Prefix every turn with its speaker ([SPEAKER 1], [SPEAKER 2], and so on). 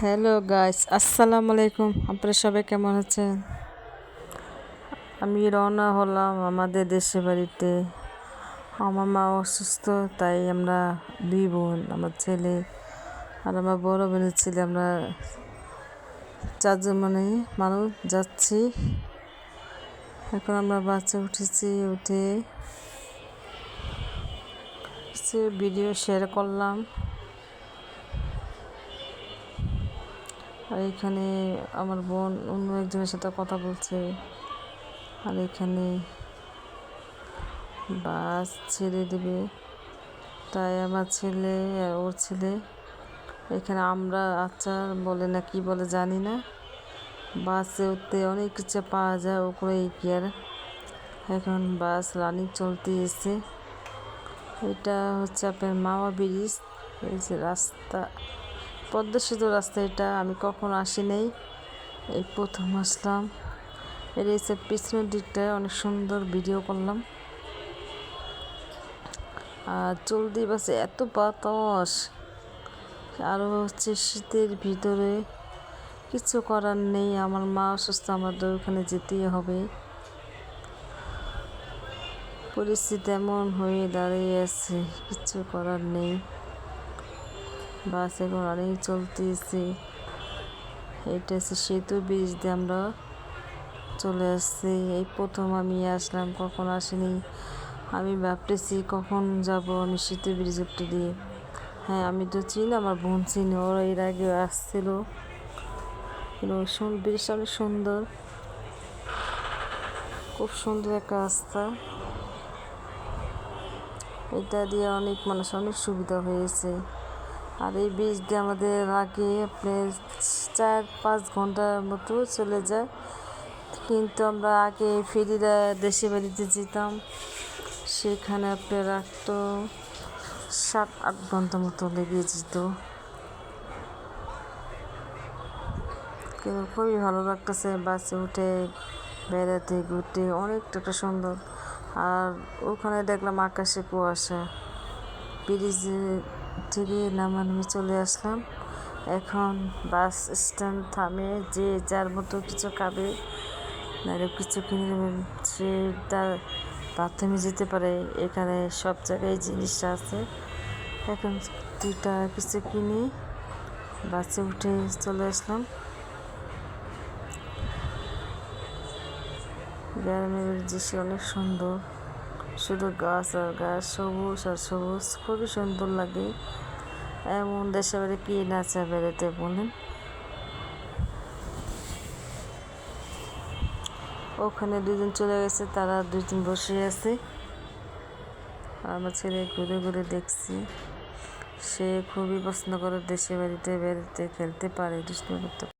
[SPEAKER 1] Hello guys আসসালামু আলাইকুম আপনারা সবাই কেমন আছেন? আমি রওনা হলাম আমাদের দেশে বাড়িতে। আমার মা অসুস্থ, তাই আমরা দুই বোন, আমার ছেলে আর আমার বড় বোনের ছেলে। আমরা চারজন মানে মানুষ যাচ্ছি। এখন আমরা বাচ্চা উঠেছি, উঠে ভিডিও শেয়ার করলাম। আর এখানে আমার বোন অন্য একজনের সাথে কথা বলছে। আর এখানে বাস ছেড়ে দেবে। তাই আমার ছেলে ওর ছেলে, এখানে আমরা আচার বলে না কি বলে জানি না। বাসে উঠতে অনেক কিছু পাওয়া যায় ওপরে কি আর। এখন বাস রানিং চলতে এসে এটা হচ্ছে আপনার মামা ব্রিজ, এই যে রাস্তা। পদ্মা সেতু রাস্তা এটা, আমি কখনো আসি নাই এই প্রথম আসলাম। এর এসে পিছনের দিকটায় অনেক সুন্দর ভিডিও করলাম। আর চলতি বাসে এত বাতাস আরও হচ্ছে শীতের ভিতরে কিছু করার নেই। আমার মা অসুস্থ, আমাদের ওখানে যেতেই হবে। পরিস্থিতি এমন হয়ে দাঁড়িয়ে আছে, কিছু করার নেই। বাস এখন অনেক চলতেছে। এটা হচ্ছে সেতু ব্রিজ দিয়ে আমরা চলে আসছি। এই প্রথম আমি আসলাম, কখন আসিনি? আমি ভাবতেছি কখন যাব আমি সেতু ব্রিজ উপরে দিয়ে। হ্যাঁ আমি তো চিনি, আমার বোন চিনি, ওরা এর আগে আসছিল। ব্রিজটা অনেক সুন্দর। খুব সুন্দর একটা রাস্তা। এটা দিয়ে অনেক মানুষ অনেক সুবিধা হয়েছে। আর এই দিয়ে আমাদের আগে আপনার চার পাঁচ ঘণ্টার মতো চলে যায়। কিন্তু আমরা আগে ফেরিরা দেশে বাড়িতে যেতাম। সেখানে আপনার রাখতো সাত আট ঘণ্টা মতো লেগে যেত। কিন্তু খুবই ভালো লাগতেছে বাসে উঠে বেড়াতে ঘুরতে, অনেকটা একটা সুন্দর। আর ওখানে দেখলাম আকাশে কুয়াশা। ব্রিজে থেকে নামানামি চলে আসলাম। এখন বাস স্ট্যান্ড থামে, যে যার মতো কিছু খাবে, নাহলে কিছু কিনে সে তার বাথরুমে যেতে পারে, এখানে সব জায়গায় জিনিসটা আছে। এখন দুইটা কিছু কিনে বাসে উঠে চলে আসলাম। গ্রামের দৃশ্য অনেক সুন্দর। শুধু গাছ আর গাছ, সবুজ আর সবুজ, খুবই সুন্দর লাগে। এমন দেশে বাড়ি কি নাচা বেড়াতে বলেন? ওখানে দুজন চলে গেছে, তারা দুজন বসে আছে। আমার ছেলে ঘুরে ঘুরে দেখছি। সে খুবই পছন্দ করে দেশে বাড়িতে বেড়াতে, খেলতে পারে দুষ্টি করতে